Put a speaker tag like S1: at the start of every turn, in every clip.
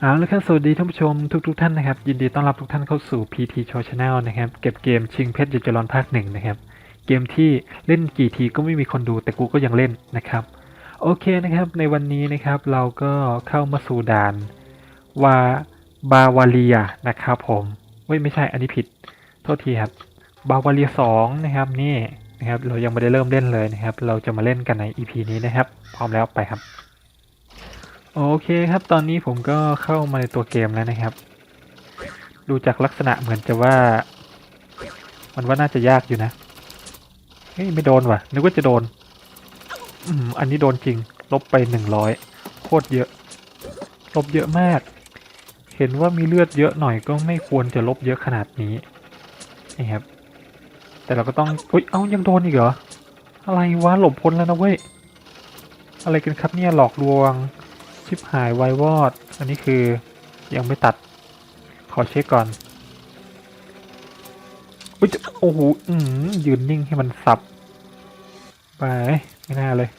S1: เอาละครับสวัสดีท่านผู้ชมทุกๆทท่านนะครับ ยินดีต้อนรับทุกท่านเข้าสู่ PT Show Channel นะครับ เก็บเกมชิงเพชรยจรอนภาคหนึ่งนะครับ เกมที่เล่นกี่ทีก็ไม่มีคนดูแต่กูก็ยังเล่นนะครับ โอเคนะครับ ในวันนี้นะครับเราก็เข้ามาสู่ด่านวาบาวาเลียนะครับผมเว้ยไม่ใช่อันนี้ผิด โทษทีครับ บาวาเลียสองนะครับนี่นะครับ เรายังไม่ได้เริ่มเล่นเลยนะครับ เราจะมาเล่นกันใน EP นี้นะครับ พร้อมแล้วไปครับ โอเคครับ ตอนนี้ผมก็เข้ามาในตัวเกมแล้วนะครับ ดูจากลักษณะเหมือนจะว่า มันว่าน่าจะยากอยู่นะ เฮ้ย ไม่โดนว่ะ นึกว่าจะโดน อืม อันนี้โดนจริง ลบไปหนึ่งร้อยโคตรเยอะ ลบเยอะมาก เห็นว่ามีเลือดเยอะหน่อยก็ไม่ควรจะลบเยอะขนาดนี้ นี่ครับ แต่เราก็ต้อง อุ้ย เอ้า ยังโดนอีกเหรอ อะไรวะ หลบพ้นแล้วนะเว้ย อะไรกันครับเนี่ย หลอกลวง ชิบหายไววอด อันนี้คือยังไม่ตัด ขอเช็คก่อนอุ้ยโอ้โหอืมยืนนิ่งให้มันสับ ไป ไม่น่าเลย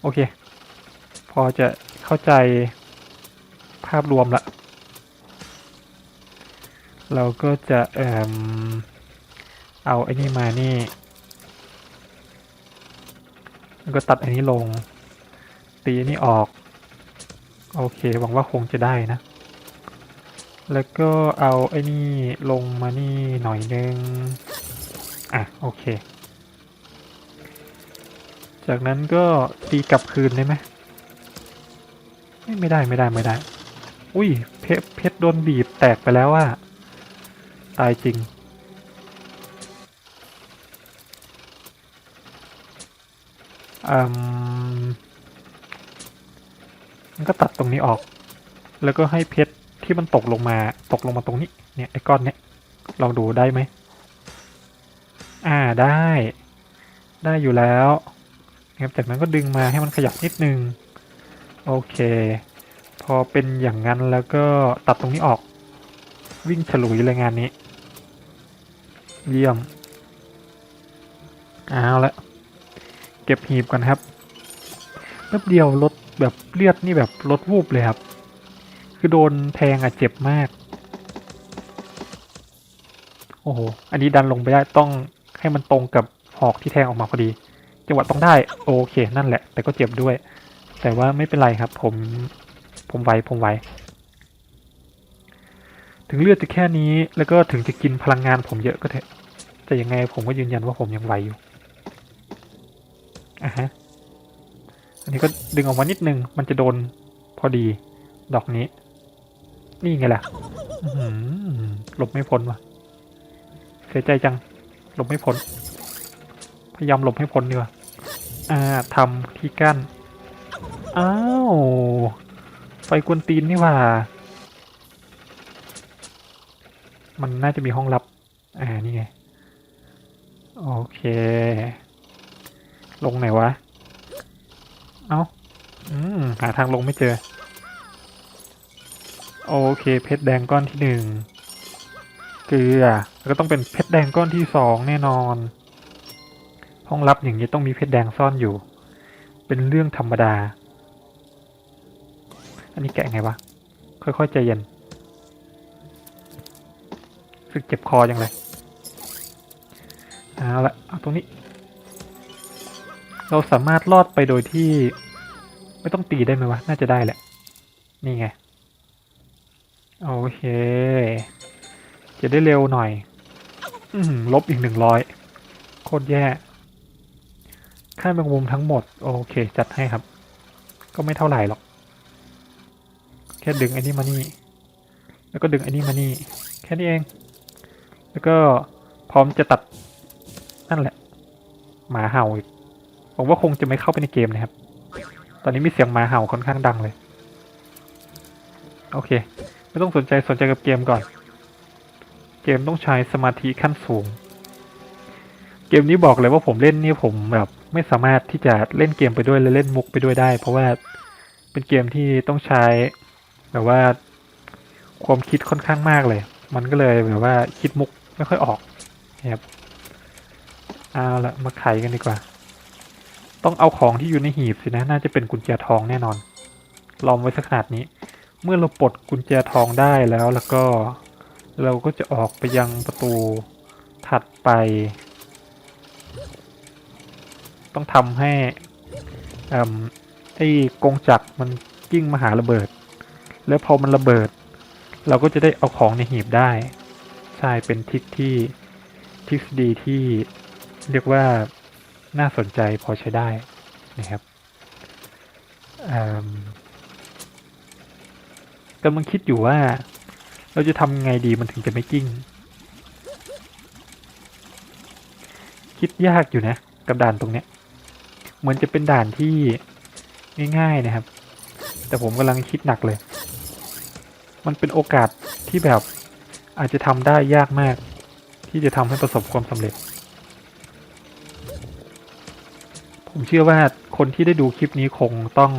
S1: โอเค พอจะเข้าใจภาพรวมละ เราก็จะเอ่มเอาไอ้นี่มานี่แล้วก็ตัดอันนี้ลง ตีอันนี้ออก โอเค หวังว่าคงจะได้นะ แล้วก็เอาไอ้นี่ลงมานี่หน่อยนึง อะ โอเค จากนั้นก็ตีกลับคืนได้ไหม ไม่ได้ไม่ได้ไม่ได้ อุ้ยเพชรเพชรโดนบีบแตกไปแล้วอะตายจริงอืม มันก็ตัดตรงนี้ออก แล้วก็ให้เพชรที่มันตกลงมาตกลงมาตรงนี้ เนี่ยไอ้ก้อนเนี้ยลองดูได้ไหม อ่าได้ ได้อยู่แล้วนะครับจากนั้นก็ดึงมาให้มันขยับนิดนึง โอเค พอเป็นอย่างนั้นแล้วก็ตัดตรงนี้ออก วิ่งฉลุยเลยงานนี้ เยี่ยม เอาละเก็บหีบก่อนครับแป๊บเดียวลด แบบเลือดนี่แบบลดวูบเลยครับ คือโดนแทงอะเจ็บมาก โอ้โห อันนี้ดันลงไปได้ต้องให้มันตรงกับหอกที่แทงออกมาพอดี จังหวะต้องได้ โอเค นั่นแหละ แต่ก็เจ็บด้วย แต่ว่าไม่เป็นไรครับ ผม ผมไหวผมไหวถึงเลือดจะแค่นี้ แล้วก็ถึงจะกินพลังงานผมเยอะก็เถอะ แต่ยังไงผมก็ยืนยันว่าผมยังไหวอยู่อะฮะ อันนี้ก็ดึงออกมานิดนึง มันจะโดนพอดี ดอกนี้ นี่ไงล่ะอื้อหือหลบไม่พ้นว่ะ เสียใจจัง หลบไม่พ้น พยายามหลบให้พ้นดีกว่าอ่าทำที่กั้น อ้าว ไฟกวนตีนนี่ว่า มันน่าจะมีห้องลับ อ่า นี่ไง โอเค ลงไหนวะ เอา้าอืมหาทางลงไม่เจอ โอเค เพชรแดงก้อนที่หนึ่งเกลือแล้วก็ต้องเป็นเพชรแดงก้อนที่สองแน่นอน ห้องลับอย่างนี้ต้องมีเพชรแดงซ่อนอยู่ เป็นเรื่องธรรมดา อันนี้แกะไงวะ ค่อยๆใจเย็นรู้สึกเจ็บคอยังเลยเอาละเอาตรงนี้ เราสามารถลอดไปโดยที่ ไม่ต้องตีได้ไหมวะ น่าจะได้แหละ นี่ไง โอเค จะได้เร็วหน่อยอืลบอีกหนึ่งร้อยโคตรแย่ค่าแมงมุมทั้งหมด โอเค จัดให้ครับ ก็ไม่เท่าไหร่หรอก แค่ดึงไอ้นี่มานี่ แล้วก็ดึงไอ้นี่มานี่ แค่นี้เอง แล้วก็พร้อมจะตัดนั่นแหละ หมาเห่าอีก ผมว่าคงจะไม่เข้าไปในเกมนะครับ ตอนนี้มีเสียงหมาเห่าค่อนข้างดังเลย โอเค ไม่ต้องสนใจสนใจกับเกมก่อน เกมต้องใช้สมาธิขั้นสูง เกมนี้บอกเลยว่าผมเล่นนี่ผมแบบไม่สามารถที่จะเล่นเกมไปด้วยและเล่นมุกไปด้วยได้ เพราะว่าเป็นเกมที่ต้องใช้แบบว่าความคิดค่อนข้างมากเลย มันก็เลยแบบว่าคิดมุกไม่ค่อยออกนะครับเอาละมาไขกันดีกว่า ต้องเอาของที่อยู่ในหีบสินะ น่าจะเป็นกุญแจทองแน่นอน ลอมไว้สักขนาดนี้ เมื่อเราปลดกุญแจทองได้แล้วแล้วก็ เราก็จะออกไปยังประตูถัดไป ต้องทำให้ไอ้กงจักรมันกิ้งมาหาระเบิด แล้วพอมันระเบิด เราก็จะได้เอาของในหีบได้ ใช่เป็นทริกที่ทฤษฎีที่เรียกว่า น่าสนใจพอใช้ได้นะครับกำลังคิดอยู่ว่า เราจะทำไงดีมันถึงจะไม่กิ้ง คิดยากอยู่นะ กับด่านตรงเนี้ย เหมือนจะเป็นด่านที่ง่ายๆนะครับ แต่ผมกำลังคิดหนักเลย มันเป็นโอกาสที่แบบอาจจะทำได้ยากมาก ที่จะทำให้ประสบความสำเร็จ ผมเชื่อว่าคนที่ได้ดูคลิปนี้คงต้อง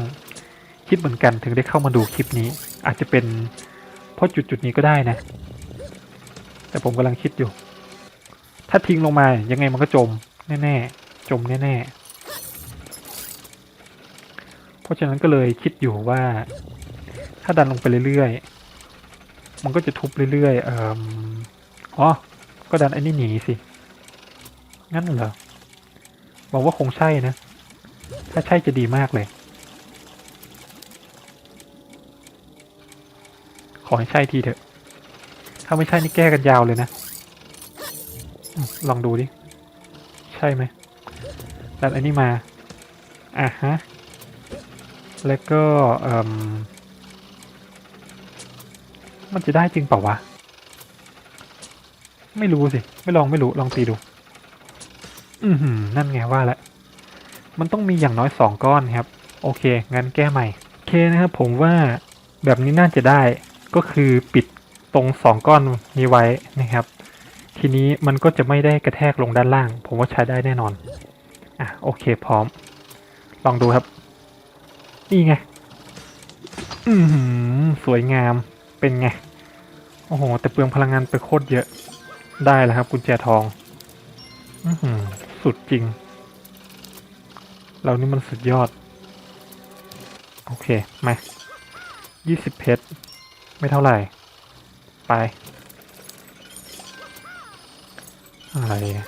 S1: คิดเหมือนกันถึงได้เข้ามาดูคลิปนี้ อาจจะเป็นเพราะจุดจุดๆนี้ก็ได้นะ แต่ผมกำลังคิดอยู่ ถ้าทิ้งลงมายังไงมันก็จมแน่ๆจมแน่ๆเพราะฉะนั้นก็เลยคิดอยู่ว่า ถ้าดันลงไปเรื่อยๆมันก็จะทุบเรื่อยๆเอ่ออ๋อก็ดันไอ้นี่หนีสิงั้นเหรอหวังว่าคงใช่นะ ถ้าใช่จะดีมากเลย ขอให้ใช่ทีเถอะ ถ้าไม่ใช่นี่แก้กันยาวเลยนะอลองดูดิ ใช่ไหมดันไอ้นี่มา อะฮะ แล้วก็เอ่มมันจะได้จริงเปล่าวะ ไม่รู้สิ ไม่ลองไม่รู้ ลองตีดู อือหือนั่นไงว่าแล้ว มันต้องมีอย่างน้อยสองก้อนครับ โอเค งั้นแก้ใหม่ โอเคนะครับผมว่าแบบนี้น่าจะได้ ก็คือปิดตรงสองก้อนนี้ไว้นะครับ ทีนี้มันก็จะไม่ได้กระแทกลงด้านล่าง ผมว่าใช้ได้แน่นอน อะโอเคพร้อม ลองดูครับ นี่ไง อือหือสวยงาม เป็นไง โอ้โห แต่เปลืองพลังงานไปโคตรเยอะ ได้แล้วครับกุญแจทอง อือหือสุดจริง เรานี่มันสุดยอด โอเค มายี่สิบเพชร ไม่เท่าไหร่ ไป อะไรอะ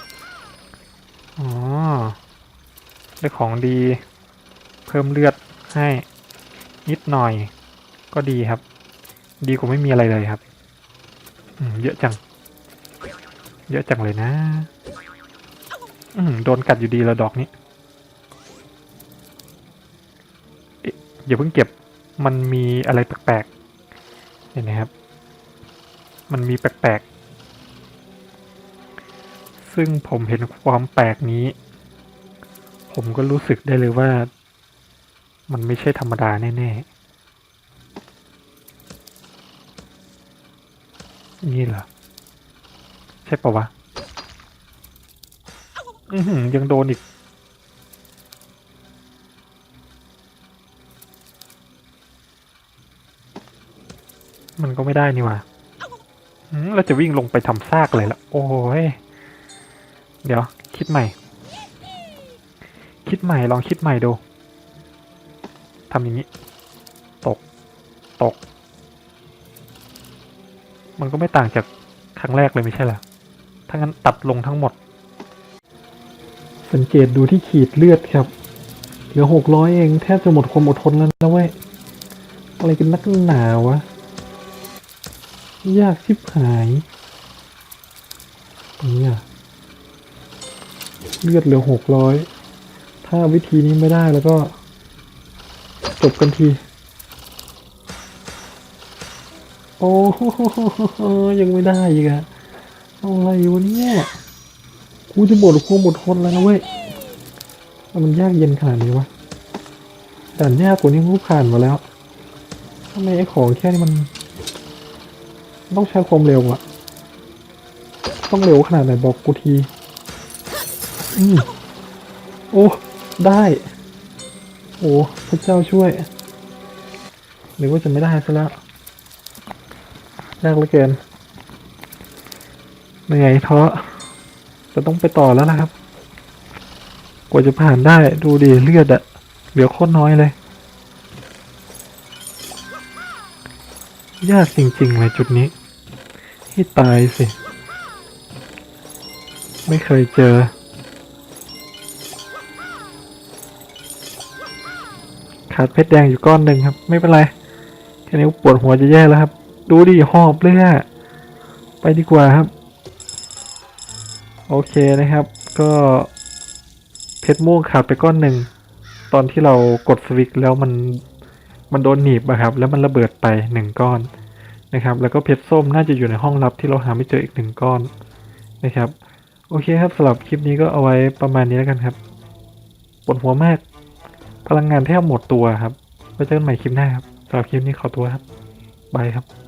S1: อ๋อ ได้ของดี เพิ่มเลือดให้ นิดหน่อย ก็ดีครับ ดีกว่าไม่มีอะไรเลยครับ อืม เยอะจัง เยอะจังเลยนะ อืม โดนกัดอยู่ดีแล้วดอกนี้ อย่าเพิ่งเก็บมันมีอะไรแปลกๆเห็นไหมครับ มันมีแปลกๆ ซึ่งผมเห็นความแปลกนี้ ผมก็รู้สึกได้เลยว่า มันไม่ใช่ธรรมดาแน่ๆ นี่เหรอ ใช่ปะวะ อือหือยังโดนอีก มันก็ไม่ได้นี่ว่าเราจะวิ่งลงไปทำซากเลยละโอ้ย เดี๋ยว คิดใหม่ คิดใหม่ลองคิดใหม่ดูทำอย่างนี้ ตก ตก มันก็ไม่ต่างจากครั้งแรกเลยไม่ใช่หรอถ้างั้นตัดลงทั้งหมด สังเกตดูที่ขีดเลือดครับ เหลือหกร้อยเองแทบจะหมดความอดทนแล้วนะเว้ย อะไรกันนักหนาวะ ยากชิบหายเนี่ยเลือดเหลือหกร้อย ถ้าวิธีนี้ไม่ได้แล้วก็ จบกันที โอ้ยังไม่ได้อีกอะอะไรวะเนี่ยกูจะหมดความดทนแล้วนะเว้ยมมันยากเย็นขนาดนี้วะด่านยากกว่านี้กูผ่านมาแล้วทำไมไอ้ของแค่นี้มัน ต้องใช้ความเร็วอะต้องเร็วขนาดไหนบอกกูทีอืมโอ้ ได้ โอ้พระเจ้าช่วยหรือว่าจะไม่ได้ซะแล้วยากเหลือเกินเหนื่อยท้อจะต้องไปต่อแล้วนะครับ กว่าจะผ่านได้ดูดิเลือดอะเหลือโคตรน้อยเลย ยากจริงๆเลยจุดนี้ ให้ตายสิ ไม่เคยเจอ ขาดเพชรแดงอยู่ก้อนหนึ่งครับ ไม่เป็นไร แค่นี้ปวดหัวจะแย่แล้วครับ ดูดิหอบเลยอะไปดีกว่าครับ โอเคนะครับ ก็เพชรม่วงขาดไปก้อนหนึ่ง ตอนที่เรากดสวิตช์แล้วมันมันโดนหนีบอะครับ แล้วมันระเบิดไปหนึ่งก้อน นะครับ แล้วก็เพชรส้มน่าจะอยู่ในห้องลับที่เราหาไม่เจออีกหนึ่งก้อนนะครับ โอเคครับสำหรับคลิปนี้ก็เอาไว้ประมาณนี้แล้วกันครับปวดหัวมาก พลังงานแทบหมดตัวครับไว้เจอกันใหม่คลิปหน้าครับสำหรับคลิปนี้ขอตัวครับบายครับ